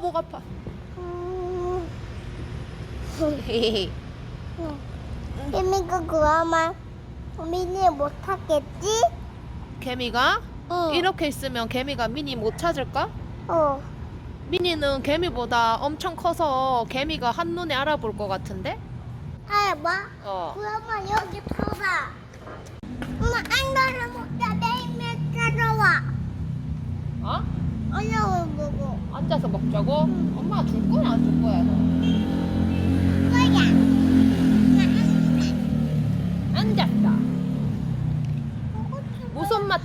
목 아파. 음. 이미가 그러면 미니 못하겠지? 개미가 응. 이렇게 있으면 개미가 미니 못 찾을까? 어. 미니는 개미보다 엄청 커서 개미가 한눈에 알아볼 것 같은데? 해봐. 어. 그러면 여기 서봐. 엄마 안가를 먹자. 내일면 찾아와. 어? 어려워 보고. 앉아서 먹자고? 엄마가 줄 거야 안 줄? 거야.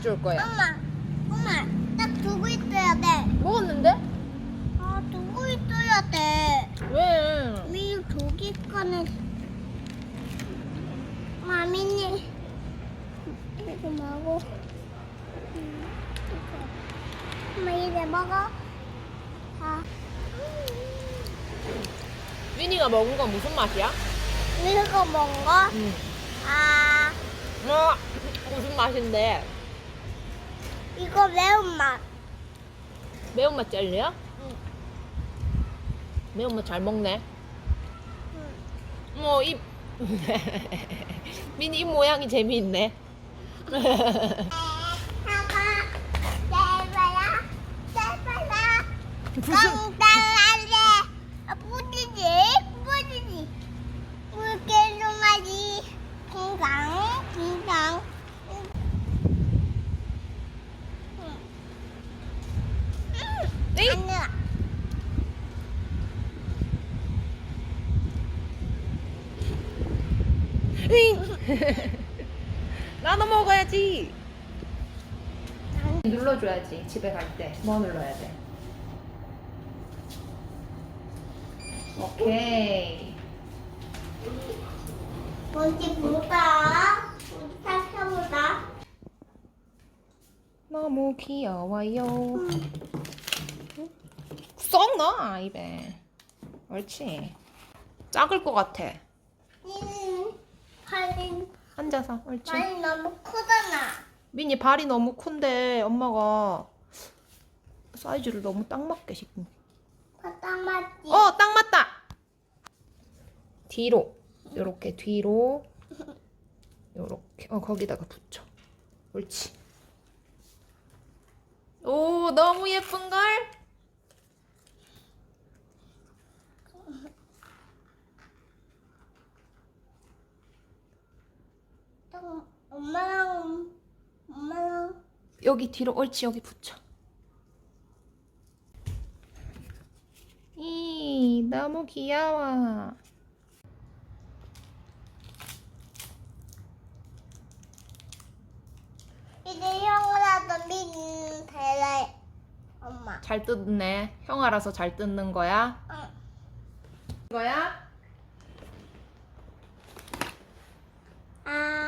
줄 거야? 엄마, 엄마, 딱 두고 있어야 돼. 먹었는데? 아, 두고 있어야 돼. 왜? 미니 독이 거는 마미니 이거 먹어. 음, 이거. 엄마 이제 먹어. 아, 미니가 먹은 건 무슨 맛이야? 이거 먹어? 응. 아, 어, 무슨 맛인데? 이거 매운맛. 매운맛 젤리야? 응. 매운맛 잘 먹네. 응. 뭐, 입. 미니 입 모양이 재미있네. 무슨, 뿌리지, 뿌리지. 물개 킹강. 에이! 으잉! 나눠 먹어야지. 눌러줘야지, 집에 갈 때. 뭐 눌러야 돼? 오케이. 뭔지 보다. 우리 살펴보다. 너무 귀여워요. 썩 넣어, 입에. 옳지. 작을 것 같아. 음, 팔이, 앉아서, 옳지. 팔이 너무 크잖아. 미니 발이 너무 큰데 엄마가 사이즈를 너무 딱 맞게 시킨. 바닥 맞지? 어, 딱 맞다. 뒤로, 요렇게 뒤로, 요렇게. 어, 거기다가 붙여. 옳지. 오, 너무 예쁜 걸. 엄마랑, 엄마랑. 여기 뒤로 옳지 여기 붙여. 이 너무 귀여워. 이제 형이라도 믿는 대래. 엄마. 잘 뜯네. 형 알아서 잘 뜯는 거야? 응. 거야? 아,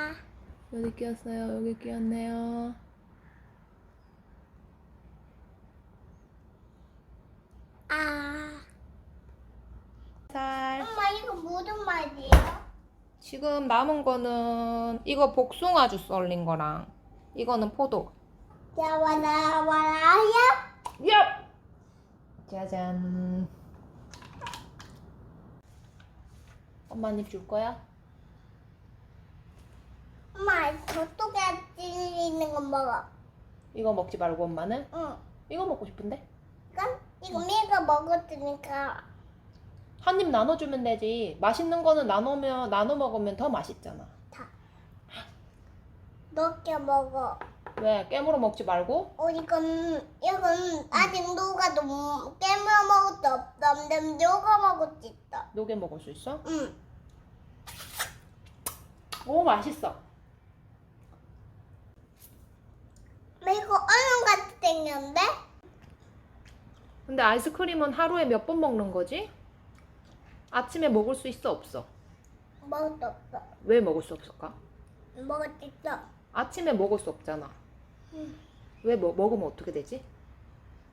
여기 끼었어요. 여기 끼었네요. 아. 살. 엄마 이거 무슨 말이야? 지금 남은 거는 이거 복숭아 주스 얼린 거랑 이거는 포도. 야 와라 와라야. 얍! 짜잔. 엄마님 줄 거야? 엄마 저쪽에 찔리는 거 먹어. 이거 먹지 말고 엄마는 응. 이거 먹고 싶은데? 그럼 이거 미가 먹었으니까 한 입 나눠주면 되지. 맛있는 거는 나누면 나눠 먹으면 더 맛있잖아. 다. 몇개 먹어. 왜 깨물어 먹지 말고? 어 이건 이건 아직 녹아도 못- 깨물어 먹을 수 없어. 근데 녹아 먹을 수 있어. 녹여 먹을 수 있어? 응. 오 맛있어. 이거 얼음 같이 생겼는데? 근데 아이스크림은 하루에 몇 번 먹는 거지? 아침에 먹을 수 있어 없어? 먹을 수 없어. 왜 먹을 수 없을까? 먹을 수 있어. 아침에 먹을 수 없잖아. 응. 왜 뭐, 먹으면 어떻게 되지?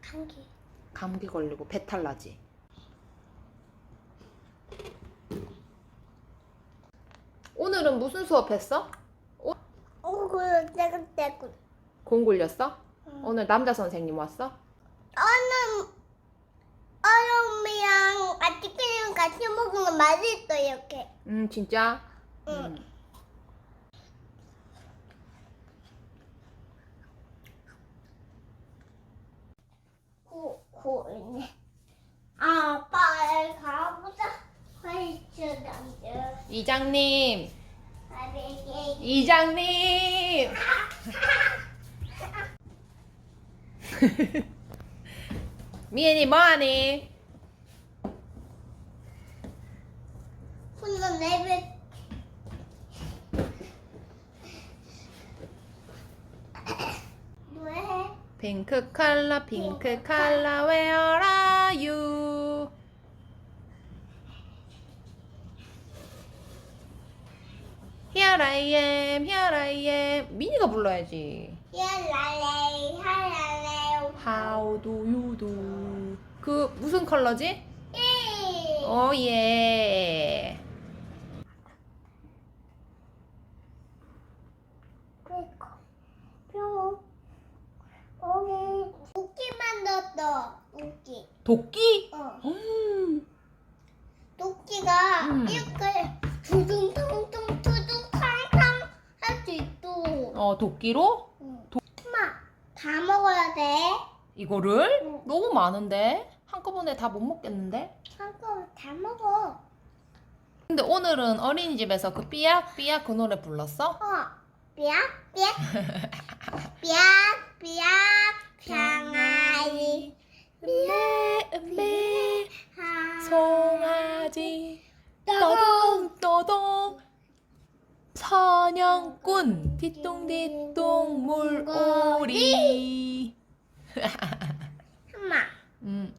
감기. 감기 걸리고 배탈 나지. 오늘은 무슨 수업했어? 어, 그 떼굴떼굴. 공 굴렸어? 응. 오늘 남자 선생님 왔어? 얼음 얼음이랑 아티크림 같이 먹으면 맛있어 이렇게. 음 진짜? 응. 음. 고. 아빠를 가보자. 화이트 남자. 이장님. 이장님. 미연이 뭐하니? 혼자. 왜? 핑크 컬러, 핑크 컬러, where are you? Here I am, here I am. 미니가 불러야지. 야랄레 하랄레. How do you do? 그 무슨 컬러지? 이. 오 예. 그니까. 뿅. 여기 웃기 만들었어. 웃기. 도끼? 어. 음. 도끼가 음. 이렇게 두둥퉁퉁 두둥탕탕 할 수 있어. 어 도끼로? 응. 엄마, 다 먹어야 돼. 이거를? 응. 너무 많은데 한꺼번에 다 못 먹겠는데? 한꺼번에 다 먹어. 근데 오늘은 어린이집에서 그 삐약 삐약 그 노래 불렀어? 어. 삐약, 삐약. 삐약, 삐약. 병아리. 음메 하. 송아지 떠동. 떠동 떠동 사냥꾼 뒤뚱뒤뚱 물오리 엄마. 음.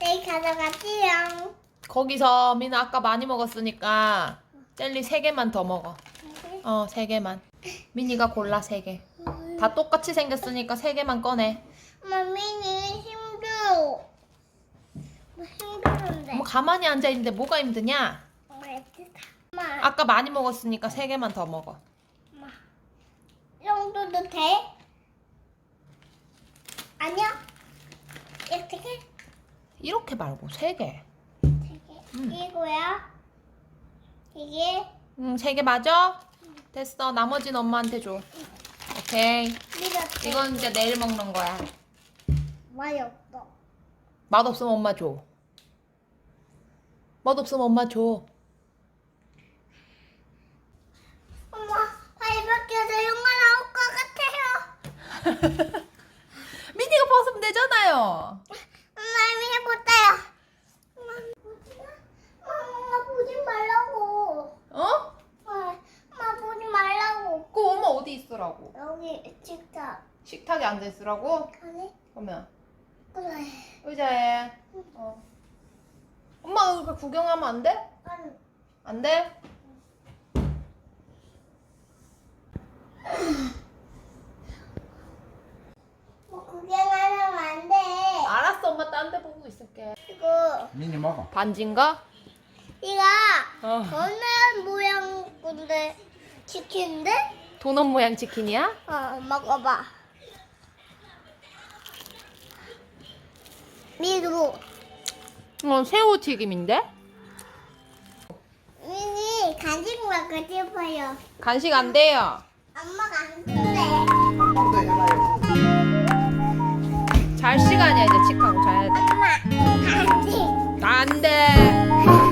내일 가져가지요. 거기서 민아 아까 많이 먹었으니까 젤리 3개만 더 먹어 어 3개만 민이가 골라 3개 다 똑같이 생겼으니까 3개만 꺼내 머미는 힘들어. 뭐 힘들은데. 뭐 가만히 앉아 있는데 뭐가 힘드냐 엄마, 엄마, 아까 많이 먹었으니까 3개만 더 먹어 이 정도도 돼? 아니야? 이렇게 해? 이렇게 말고 3개 되게. 음. 이거야? 이게 응, 3개 맞아? 됐어 나머지는 엄마한테 줘 오케이 이렇게. 이건 이제 내일 먹는 거야 많이 없어. 맛 없으면 엄마 줘 맛 없으면 엄마 줘 엄마, 발밖에서 영화 나올 것 같아요. 민이가 벗으면 되잖아요 엄마, 이미 해볼까요? 엄마, 보지 마. 엄마, 보지 말라고. 어? 엄마, 엄마, 보지 말라고. 그 엄마 어디 있으라고? 여기 식탁. 식탁에 앉아 있으라고? 아니? 그러면 그래. 의자에 어. 엄마 여기 구경하면 안 돼? 아니. 안 돼? 뭐 구경하면 안 돼. 알았어 엄마 딴 데 보고 있을게 이거 미니 먹어. 반지인가? 이거 어. 도넛 모양 건데 치킨인데? 도넛 모양 치킨이야? 어, 먹어봐. 미루. 어, 새우 튀김인데? 미니 간식 먹고 싶어요. 간식 안 돼요. 엄마가 안 그래. 잘 시간이야 이제 치카고 자야 돼. 엄마 간식. 안 돼.